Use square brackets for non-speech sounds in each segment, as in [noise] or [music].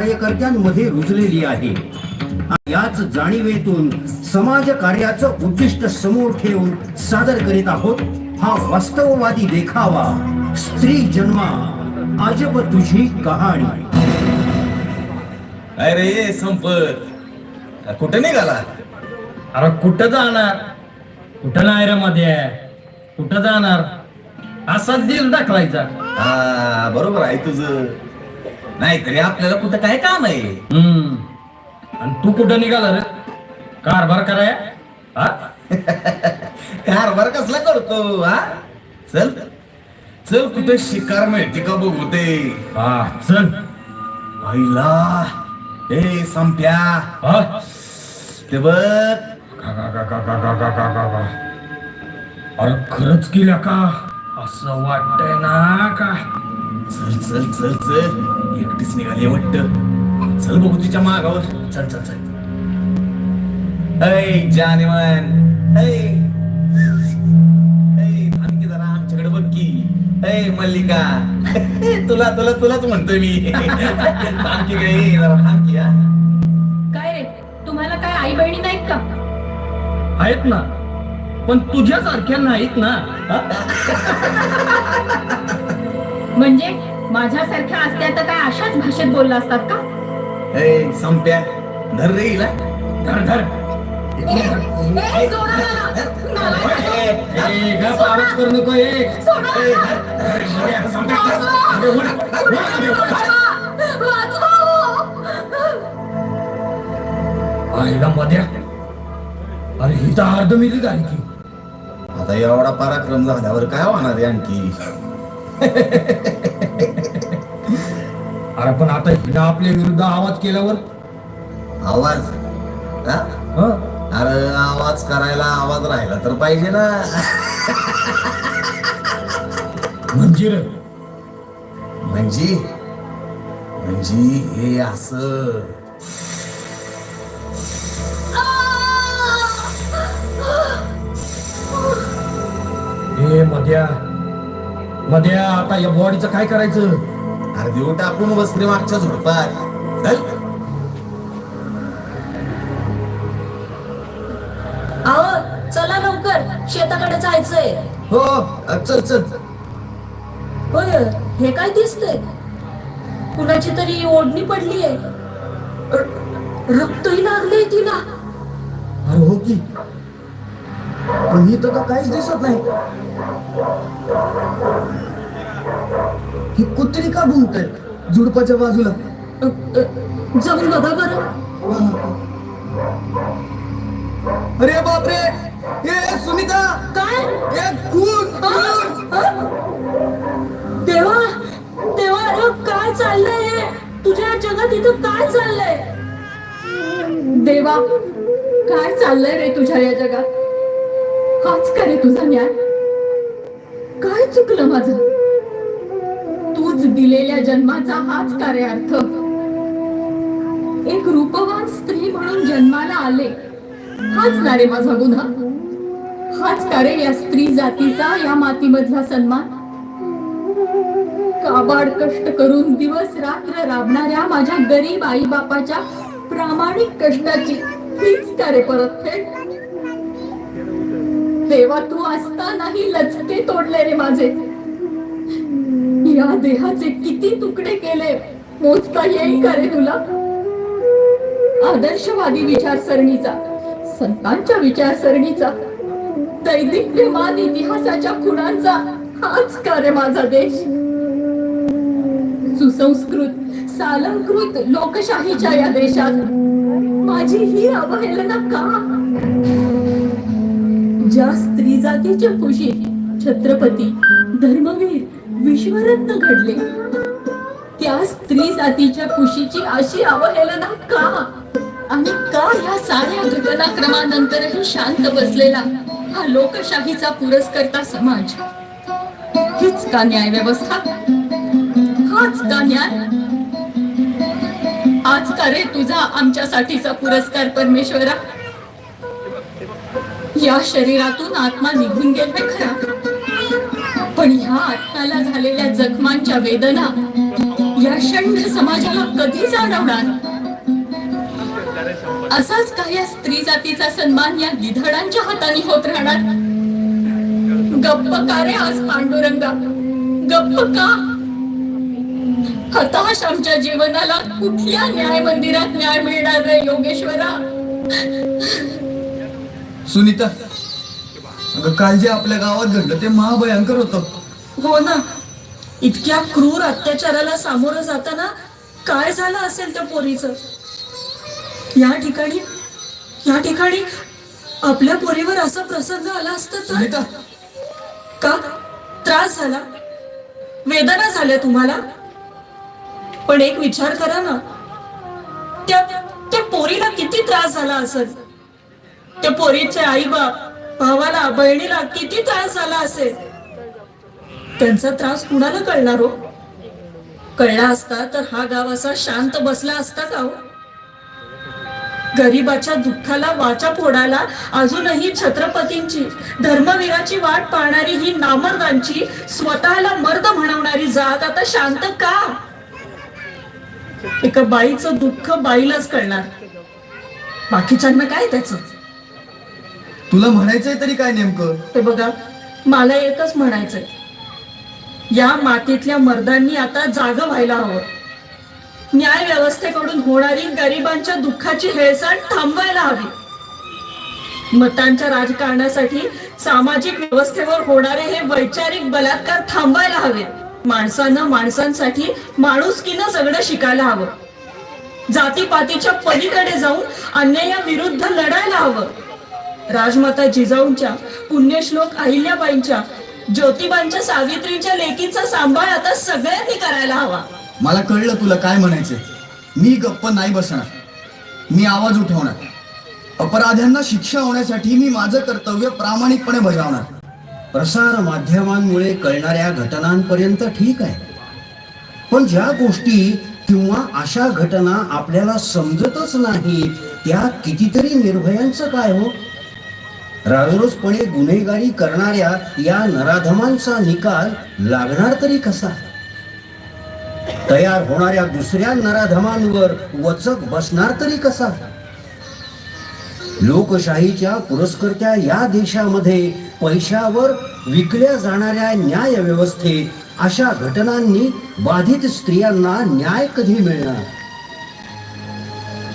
कार्यकर्त्यांमध्ये रुजलेली आहे. याच जाणीवेतून समाज कार्याचं उद्दिष्ट समोर ठेवून सादर करीत आहोत. हा वास्तववादी देखावा स्त्री जन्मा अजब तुझी कहाणी. अरे संपत? कुठे निघाला? अरे कुठं जाणार? कुठं नाही रे मध्ये? कुठं जाणार? असाच दिल दाखवायचा. हा बरोबर आहे तुझं. नाहीतरी आपल्याला कुठं काय काम आहे? हम्म. आणि तू कुठं निघाला रे? कारभार कराय? हा? कारभार कसला करतो हा? चल. चल कुठे शिकार मिळते का बघू ते? हा चल. आईला. ए संप्या. हा? ते बघ. का, का, का, का, का, का, का, का, का, का. अरे खरंच केल्या का? असं वाटतंय ना का? चल चल चल चल. एकटीच निघाली वाटत चल बघू तिच्या मागावर. चल चल चल. ऐ जरा आमच्याकडे बघ की. ऐ मल्लिका. [laughs] तुला तुला तुलाच म्हणतोय मी. [laughs] गे जरा काय रे? तुम्हाला काय आई बहिणी नाहीत का? आहेत ना. पण तुझ्यासारख्या नाहीत ना? म्हणजे माझ्यासारख्या असत्या तर काय अशाच भाषेत बोलला असतात का? ऐ संप्या धर रे हिला. धर धर. ए, सोडा मला. नालायक. ए, गप, आवाज करू नको ए. सोडा. वाचवा. आईला मध्या. अरे ही तर अर्ध मिली झाली की. आता एवढा पराक्रम झाल्यावर काय होणार आहे आणखी? अरे पण आता हिनं आपल्या विरुद्ध आवाज केल्यावर? आवाज? हा? हं? अरे आवाज करायला आवाज राहिला तर पाहिजे ना. म्हणजे रे? म्हणजे? म्हणजे हे असं. ए मध्या मध्या आता या बॉडीचं काय करायचं? अरे देऊ टाकून बसले मागच्या झोडपात चल. अहो चला लवकर. शेताकडे जायचंय. हो अ, चल चल. होय हे काय दिसतंय? कुणाची तरी ओढणी पडली आहे रक्तही लागले तिला. अरे हो की. पण इथं तर काहीच दिसत नाही. ही कुत्री का भुंकते झुडपाच्या बाजूला. जाऊन बघा बरं. अरे बापरे! ए सुनीता! काय? ए खून? देवा देवा अरे काय चाललंय हे? तुझ्या जगात इथं काय चाललंय? देवा काय चाललंय रे तुझ्या या जगात? हाच का रे तुझा न्याय. काय चुकलं माझं? तूच दिलेल्या जन्माचा हाच कार्यार्थ. अर्थ एक रूपवान स्त्री म्हणून जन्माला आले. हाच ना रे माझा गुन्हा. हाच का रे या स्त्री जातीचा या मातीमधला सन्मान. काबाड कष्ट करून दिवस रात्र राबणाऱ्या माझ्या गरीब आई बापाच्या प्रामाणिक कष्टाची हीच का रे परतफेड. देवा तू असतानाही लचके तोडले रे माझे. या देहाचे किती तुकडे केले मोजता येईल का रे तुला? आदर्शवादी विचारसरणीचा संतांच्या विचारसरणीचा दैदिप्यमान इतिहासाच्या खुणांचा हाच का रे माझा देश? सुसंस्कृत सालंकृत लोकशाहीच्या या देशात माझी ही अवहेलना का? ज्या स्त्री जातीच्या कुशीत छत्रपती धर्मवीर विश्वरत्न घडले. त्या स्त्री जातीच्या कुशीची अशी अवहेलना का? आणि का या साऱ्या घटनाक्रमानंतरही शांत बसलेला हा लोकशाहीचा पुरस्कर्ता समाज? हीच का न्याय व्यवस्था हाच का न्याय? आज का रे तुझा आमच्यासाठीचा पुरस्कार परमेश्वरा? या शरीरातून आत्मा निघून गेलाय खरा. पण ह्या आत्म्याला झालेल्या जखमांच्या वेदना या षंड समाजाला कधी जाणवणार? असाच का या स्त्री जातीचा सन्मान या गिधडांच्या हाताने होत राहणार? गप्प का रे आज पांडुरंगा? गप्प का? हताश आमच्या जीवनाला कुठल्या न्याय मंदिरात न्याय मिळणार रे योगेश्वरा? सुनीता अगं काल जे आपल्या गावात घडलं ते महाभयंकर होतं. हो ना. इतक्या क्रूर अत्याचाराला सामोरं जाताना काय झालं असेल त्या पोरीचं? या ठिकाणी या ठिकाणी आपल्या पोरीवर असा प्रसंग आला असता तर? सुनीता. का? त्रास झाला? वेदना झाल्या तुम्हाला? पण एक विचार करा ना. त्या त्या पोरीला किती त्रास झाला असेल? त्या पोरीचे आई बाप भावाला बहिणीला किती त्रास झाला असेल? त्यांचा त्रास कुणाला कळणार हो? कळला असता तर हा गाव असा शांत बसला असता का हो? गरीबाच्या दुःखाला वाचा फोडायला अजूनही छत्रपतींची धर्मवीराची वाट पाहणारी ही नामर्दांची स्वतःला मर्द म्हणवणारी जात आता शांत का? एका बाईचं दुःख बाईलाच कळणार. बाकीच्यांना काय त्याचं? तुला म्हणायचंय तरी काय नेमकं? ते बघा मला एकच म्हणायचंय. या मातीतल्या मर्दांनी आता जाग व्हायला हवं. न्याय व्यवस्थेकडून होणारी गरिबांच्या दुःखाची हेळसांड थांबवायला हवी. मतांच्या राजकारणासाठी सामाजिक व्यवस्थेवर होणारे हे वैचारिक बलात्कार थांबायला हवे. माणसानं माणसांसाठी माणुसकीनं जगणं शिकायला हवं. जातीपातीच्या पलीकडे जाऊन अन्यायाविरुद्ध लढायला हवं. राजमाता जिजाऊंच्या पुण्यश्लोक अहिल्याबाईंच्या ज्योतिबांच्या सावित्रीच्या लेकीचा सांभाळ आता सगळ्यांनी करायला हवा. मला कळलं तुला काय म्हणायचं मी गप्प नाही बसणार. मी आवाज उठवणार. अपराध्यांना शिक्षा होण्यासाठी मी माझं कर्तव्य प्रामाणिकपणे बजावणार. प्रसार माध्यमांमुळे कळणाऱ्या घटनांपर्यंत ठीक आहे. पण ज्या गोष्टी किंवा अशा घटना आपल्याला समजतच नाहीत त्या कितीतरी निर्भयांचं काय हो? राजरोजपणे गुन्हेगारी करणाऱ्या या नराधमांचा निकाल लागणार तरी कसा? तयार होणाऱ्या दुसऱ्या नराधमांवर वचक बसणार तरी कसा? लोकशाहीच्या पुरस्कर्त्या या देशामध्ये पैशावर विकल्या जाणाऱ्या न्याय व्यवस्थेत अशा घटनांनी बाधित स्त्रियांना न्याय कधी मिळणार?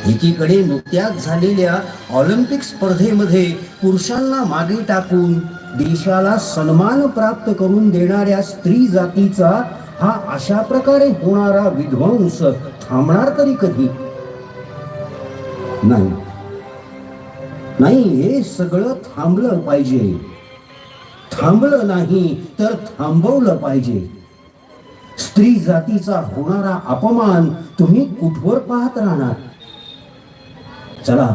एकीकडे नुकत्याच झालेल्या ऑलिम्पिक स्पर्धेमध्ये पुरुषांना मागे टाकून देशाला सन्मान प्राप्त करून देणाऱ्या स्त्री जातीचा हा अशा प्रकारे होणारा विध्वंस थांबणार तरी कधी? नाही. नाही हे सगळं थांबलं पाहिजे. थांबलं नाही तर थांबवलं पाहिजे. स्त्री जातीचा होणारा अपमान तुम्ही कुठवर पाहत राहणार? चला.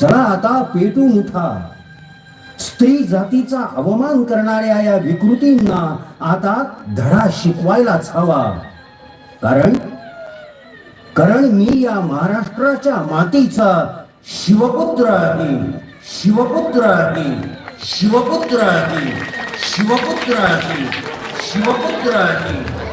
चला आता पेटून उठा स्त्री जातीचा अवमान करणाऱ्या या विकृतींना आता धडा शिकवायलाच हवा. कारण कारण मी या महाराष्ट्राच्या मातीचा शिवपुत्र आहे. शिवपुत्र आहे. शिवपुत्र आहे. शिवपुत्र आहे. शिवपुत्र आहे.